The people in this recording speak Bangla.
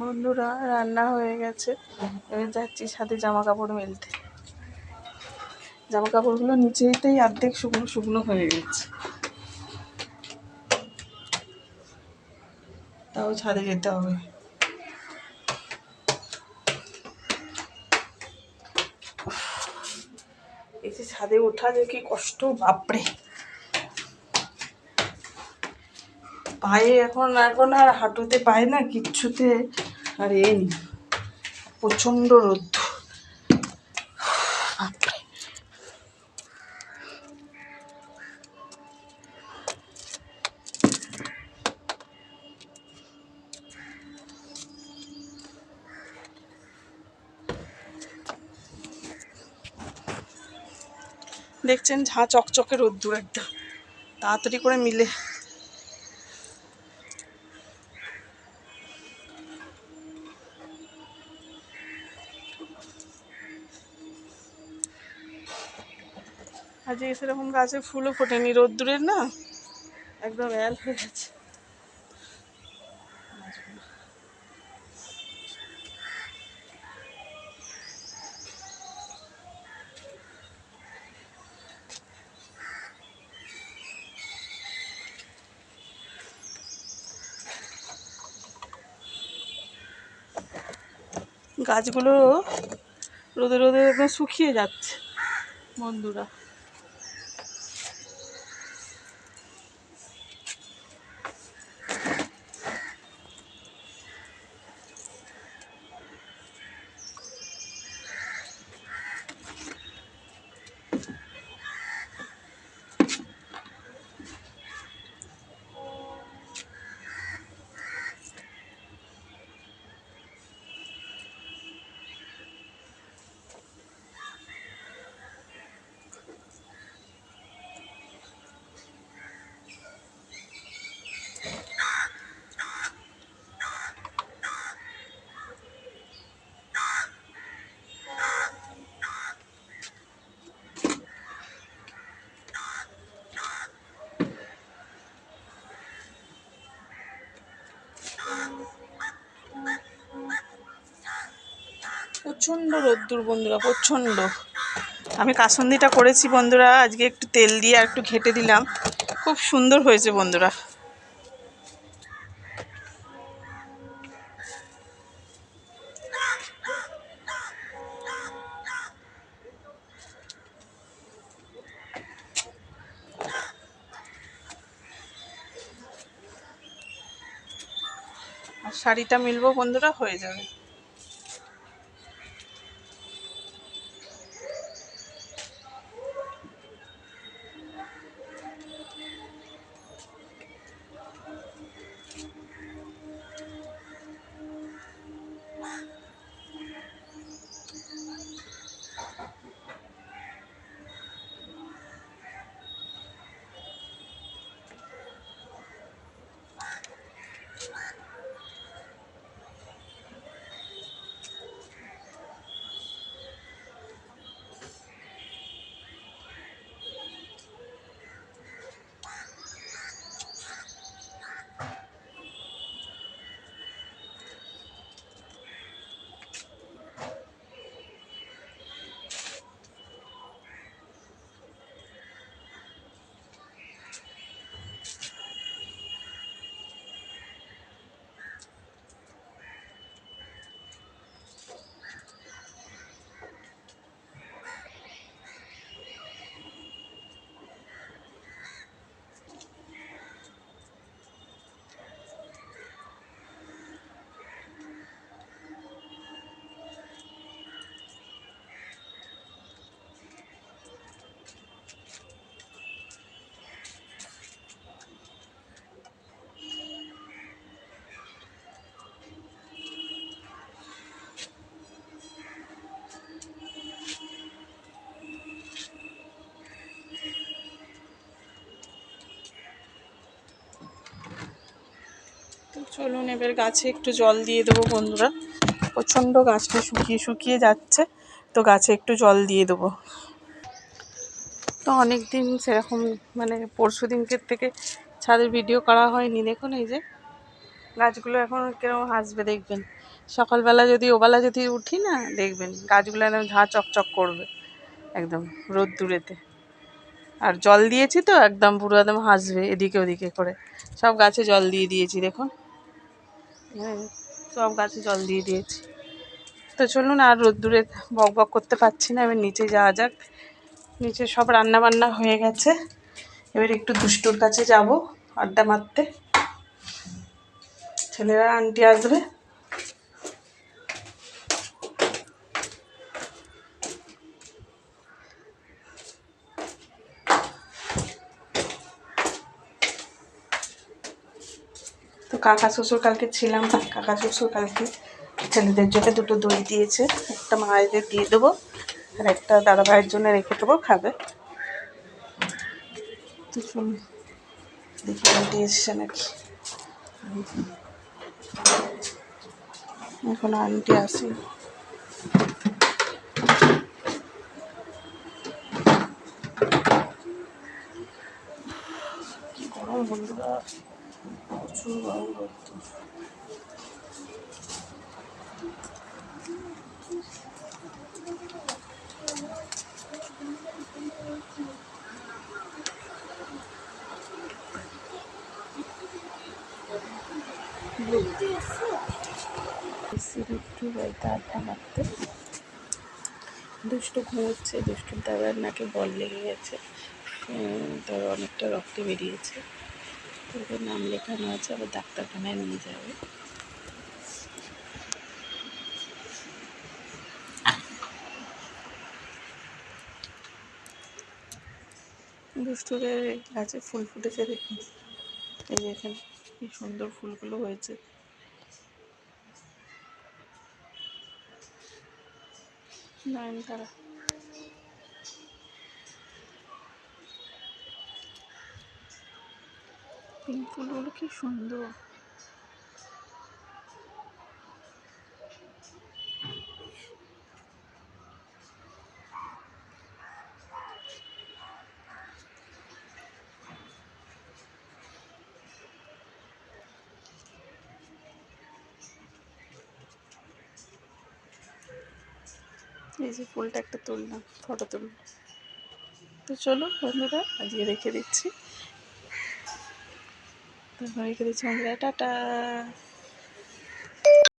বন্ধুরা, রান্না হয়ে গেছে। এবার যাচ্ছি সাথে জামা কাপড় মেলতে। জামা কাপড়গুলো নিচেতেই অর্ধেক শুকনো শুকনো হয়ে গেছে। তাও ছাদে যেতে হবে। এই যে ছাদে ওঠা যে কি কষ্ট, বাপরে! পায়ে এখন এখন আর হাঁটুতে পায় না, কিচ্ছুতে। আর এ নেই প্রচণ্ড রোদ্দ দেখছেন ঝাঁ চকচকে রোদ্দুর একদম। তাড়াতাড়ি করে মিলে। আজকে সেরকম গাছে ফুলও ফোটেনি, রোদ্দুরের না? একদম অ্যাল হয়ে গেছে। গাছগুলো রোদে রোদে একদম শুকিয়ে যাচ্ছে, বন্ধুরা। প্রচণ্ড রোদ্দুর বন্ধুরা, প্রচণ্ড। আমি কাসন্দিটা করেছি বন্ধুরা, আজকে একটু তেল দিয়ে আর একটু ঘেটে দিলাম। খুব সুন্দর হয়েছে বন্ধুরা। শাড়িটা মিলবো বন্ধুরা, হয়ে যাবে। চলুন, এবার গাছে একটু জল দিয়ে দেবো বন্ধুরা। প্রচণ্ড গাছটা শুকিয়ে শুকিয়ে যাচ্ছে, তো গাছে একটু জল দিয়ে দেবো। তো অনেক দিন সেরকম মানে পরশু দিনকের থেকে ছাদের ভিডিও করা হয়নি। দেখুন এই যে, গাছগুলো এখন কেরকম হাসবে দেখবেন। সকালবেলা যদি, ওবেলা যদি উঠি না, দেখবেন গাছগুলো একদম ঝাঁ চকচক করবে, একদম রোদ দূরেতে আর জল দিয়েছি তো, একদম পুরো একদম হাসবে, এদিকে ওদিকে করে। সব গাছে জল দিয়ে দিয়েছি, দেখুন। সব গাছে জল দিয়ে দিয়েছি। তো চলুন আর রোদ্দুরে বক বক করতে পারছি না, এবার নিচে যাওয়া যাক। নিচে সব রান্না বান্না হয়ে গেছে। এবার একটু দুষ্টুর কাছে যাব আড্ডা মারতে। ছেলেরা, আন্টি আসবে। কাকা শ্বশুর কালকে ছিলাম, কাকা শ্বশুর কালকে ছেলেদের জন্য দুটো দই দিয়েছে, একটা মায়েদের দিয়ে দেবো আর একটা দাদা ভাইয়ের জন্য রেখে দেবো, খাবে। তো নাকি। এখন আন্টি আসি। গরম বন্ধুরা। প্রচুর গরম করতো দুষ্টু ঘুমোচ্ছে দুষ্টুর দাদার নাকে বল লেগে গেছে। তার অনেকটা রক্ত বেরিয়েছে। ওদের নাম লেখানো আছে, আবার ডাক্তারখানায় নিয়ে যাবে। দুষ্টুদের গাছে ফুল ফুটেছে দেখুন। এই যে এখানে কি সুন্দর ফুলগুলো হয়েছে। নয়নতারা পিঙ্ক ফুলগুলো কি সুন্দর। এই যে ফুলটা একটা তুললাম ফটো তুললাম। তো চলো বন্ধুরা, আজকে রেখে দিচ্ছি। তারপর গেছে আমরা টাটা